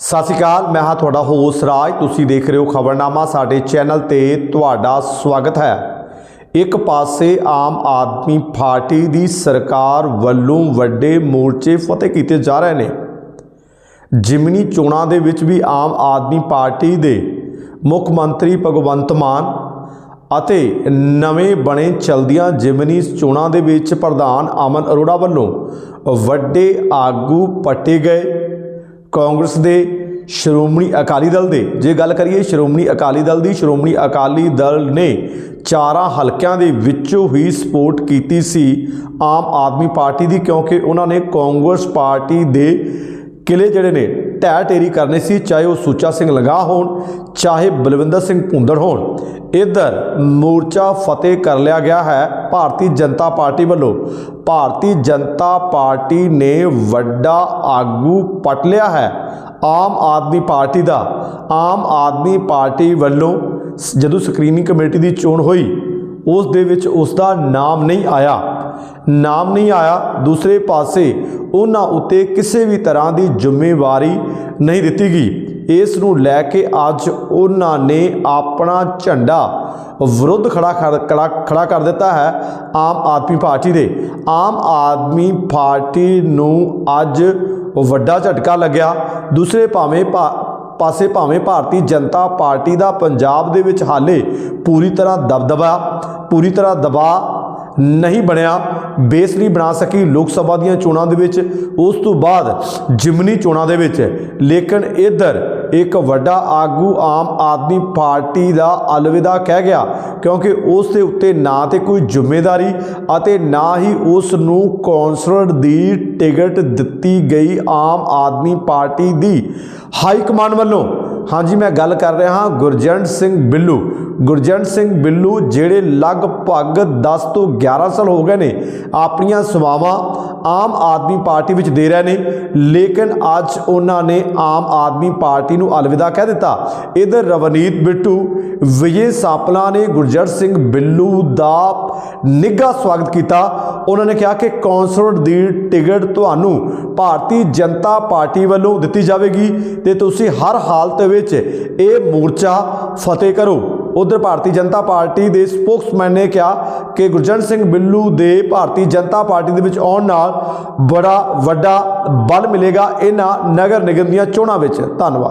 ਸਤਿ ਸ਼੍ਰੀ ਅਕਾਲ, ਮੈਂ ਹਾਂ ਤੁਹਾਡਾ ਹੋਸ ਰਾਜ। ਤੁਸੀਂ ਦੇਖ ਰਹੇ ਹੋ ਖਬਰਨਾਮਾ, ਸਾਡੇ ਚੈਨਲ ਤੇ ਤੁਹਾਡਾ ਸਵਾਗਤ ਹੈ। ਇੱਕ ਪਾਸੇ ਆਮ ਆਦਮੀ ਪਾਰਟੀ ਦੀ ਸਰਕਾਰ ਵੱਲੋਂ ਵੱਡੇ ਮੋਰਚੇ ਫਤਿਹ ਕੀਤੇ ਜਾ ਰਹੇ ਨੇ। ਜਿਮਨੀ ਚੋਣਾਂ ਦੇ ਵਿੱਚ ਵੀ ਆਮ ਆਦਮੀ ਪਾਰਟੀ ਦੇ ਮੁੱਖ ਮੰਤਰੀ ਭਗਵੰਤ ਮਾਨ ਅਤੇ ਨਵੇਂ ਬਣੇ ਚਲਦੀਆਂ ਜਿਮਨੀ ਚੋਣਾਂ ਦੇ ਵਿੱਚ ਪ੍ਰਧਾਨ ਅਮਨ ਅਰੋੜਾ ਵੱਲੋਂ ਵੱਡੇ ਆਗੂ ਪੱਟੇ ਗਏ। ਕਾਂਗਰਸ ਦੇ ਸ਼੍ਰੋਮਣੀ ਅਕਾਲੀ ਦਲ ਦੇ। ਜੇ ਗੱਲ ਕਰੀਏ ਸ਼੍ਰੋਮਣੀ ਅਕਾਲੀ ਦਲ ਦੀ, ਸ਼੍ਰੋਮਣੀ ਅਕਾਲੀ ਦਲ ਨੇ ਚਾਰਾਂ ਹਲਕਿਆਂ ਦੇ ਵਿੱਚੋਂ ਹੀ ਸਪੋਰਟ ਕੀਤੀ ਸੀ ਆਮ ਆਦਮੀ ਪਾਰਟੀ ਦੀ, ਕਿਉਂਕਿ ਉਹਨਾਂ ਨੇ ਕਾਂਗਰਸ ਪਾਰਟੀ ਦੇ ਕਿਲੇ ਜਿਹੜੇ ਨੇ ਢਹਿ ਢੇਰੀ ਕਰਨੀ ਸੀ, ਚਾਹੇ ਉਹ ਸੁੱਚਾ ਸਿੰਘ ਲੰਗਾ ਹੋਣ, ਚਾਹੇ ਬਲਵਿੰਦਰ ਸਿੰਘ ਭੁੰਦੜ ਹੋਣ। ਇਧਰ ਮੋਰਚਾ ਫਤਿਹ ਕਰ ਲਿਆ ਗਿਆ ਹੈ ਭਾਰਤੀ ਜਨਤਾ ਪਾਰਟੀ ਵੱਲੋਂ। ਭਾਰਤੀ ਜਨਤਾ ਪਾਰਟੀ ਨੇ ਵੱਡਾ ਆਗੂ ਪਟ ਲਿਆ ਹੈ ਆਮ ਆਦਮੀ ਪਾਰਟੀ ਦਾ। ਆਮ ਆਦਮੀ ਪਾਰਟੀ ਵੱਲੋਂ ਸ- ਜਦੋਂ ਸਕਰੀਨਿੰਗ ਕਮੇਟੀ ਦੀ ਚੋਣ ਹੋਈ, ਉਸ ਦੇ ਵਿੱਚ ਉਸ ਦਾ ਨਾਮ ਨਹੀਂ ਆਇਆ। ਨਾਮ ਨਹੀਂ ਆਇਆ, ਦੂਸਰੇ ਪਾਸੇ ਉਹਨਾਂ ਉੱਤੇ ਕਿਸੇ ਵੀ ਤਰ੍ਹਾਂ ਦੀ ਜ਼ਿੰਮੇਵਾਰੀ ਨਹੀਂ ਦਿੱਤੀ ਗਈ। ਇਸ ਨੂੰ ਲੈ ਕੇ ਅੱਜ ਉਹਨਾਂ ਨੇ ਆਪਣਾ ਝੰਡਾ ਵਿਰੁੱਧ ਖੜਾ ਕਰ- ਖੜਾ ਖੜਾ ਕਰ ਦਿੱਤਾ ਹੈ ਆਮ ਆਦਮੀ ਪਾਰਟੀ ਦੇ। ਆਮ ਆਦਮੀ ਪਾਰਟੀ ਨੂੰ ਅੱਜ ਵੱਡਾ ਝਟਕਾ ਲੱਗਿਆ। ਦੂਸਰੇ ਭਾਵੇਂ ਭਾ- ਪਾਸੇ ਭਾਵੇਂ ਭਾਰਤੀ ਜਨਤਾ ਪਾਰਟੀ ਦਾ ਪੰਜਾਬ ਦੇ ਵਿੱਚ ਹਾਲੇ ਪੂਰੀ ਤਰ੍ਹਾਂ ਦਬਦਬਾ, ਪੂਰੀ ਤਰ੍ਹਾਂ ਦਬਾਅ ਨਹੀਂ ਬਣਿਆ, ਬੇਸ ਨਹੀਂ ਬਣਾ ਸਕੀ ਲੋਕ ਸਭਾ ਦੀਆਂ ਚੋਣਾਂ ਦੇ ਵਿੱਚ। ਉਸ ਤੋਂ ਬਾਅਦ ਜਿਮਨੀ ਚੋਣਾਂ ਦੇ ਵਿੱਚ। ਲੇਕਿਨ ਇੱਧਰ ਇੱਕ ਵੱਡਾ ਆਗੂ ਆਮ ਆਦਮੀ ਪਾਰਟੀ ਦਾ ਅਲਵਿਦਾ ਕਹਿ ਗਿਆ, ਕਿਉਂਕਿ ਉਸ ਦੇ ਉੱਤੇ ਨਾ ਤੇ ਕੋਈ ਜ਼ਿੰਮੇਵਾਰੀ ਅਤੇ ਨਾ ਹੀ ਉਸ ਨੂੰ ਕੌਂਸਲਰ ਦੀ ਟਿਕਟ ਦਿੱਤੀ ਗਈ ਆਮ ਆਦਮੀ ਪਾਰਟੀ ਦੀ। ਹਾਈ ਕਮਾਂਡ ਵੱਲੋਂ ਹਾਂਜੀ, ਮੈਂ ਗੱਲ ਕਰ ਰਿਹਾ ਹਾਂ ਗੁਰਜੰਟ ਸਿੰਘ ਬਿੱਲੂ। ਗੁਰਜੰਟ ਸਿੰਘ ਬਿੱਲੂ ਜਿਹੜੇ ਲਗਭਗ 10 ਤੋਂ 11 ਸਾਲ ਹੋ ਗਏ ਨੇ, ਆਪਣੀਆਂ ਸੇਵਾਵਾਂ ਆਮ ਆਦਮੀ ਪਾਰਟੀ ਵਿੱਚ ਦੇ ਰਹੇ ਨੇ, ਲੇਕਿਨ ਅੱਜ ਉਹਨਾਂ ਨੇ ਆਮ ਆਦਮੀ ਪਾਰਟੀ ਨੂੰ ਅਲਵਿਦਾ ਕਹਿ ਦਿੱਤਾ। ਇਧਰ ਰਵਨੀਤ ਬਿੱਟੂ, ਵਿਜੇ ਸਾਪਲਾ ਨੇ ਗੁਰਜੰਟ ਸਿੰਘ ਬਿੱਲੂ ਦਾ ਨਿੱਘਾ ਸਵਾਗਤ ਕੀਤਾ। ਉਹਨਾਂ ਨੇ ਕਿਹਾ ਕਿ ਕੌਂਸਲਰ ਦੀ ਟਿਕਟ ਤੁਹਾਨੂੰ ਭਾਰਤੀ ਜਨਤਾ ਪਾਰਟੀ ਵੱਲੋਂ ਦਿੱਤੀ ਜਾਵੇਗੀ ਤੇ ਤੁਸੀਂ ਹਰ ਹਾਲਤ ਵਿੱਚ ਇਹ ਮੋਰਚਾ ਫਤਿਹ ਕਰੋ। ਉਧਰ ਭਾਰਤੀ ਜਨਤਾ ਪਾਰਟੀ ਦੇ ਸਪੋਕਸਮੈਨ ਨੇ ਕਿਹਾ ਕਿ ਗੁਰਜੰਟ ਸਿੰਘ ਬਿੱਲੂ ਦੇ ਭਾਰਤੀ ਜਨਤਾ ਪਾਰਟੀ ਦੇ ਵਿੱਚ ਆਉਣ ਨਾਲ ਬੜਾ ਵੱਡਾ ਬਲ ਮਿਲੇਗਾ ਇਹਨਾਂ ਨਗਰ ਨਿਗਮ ਦੀਆਂ ਚੋਣਾਂ ਵਿੱਚ। ਧੰਨਵਾਦ।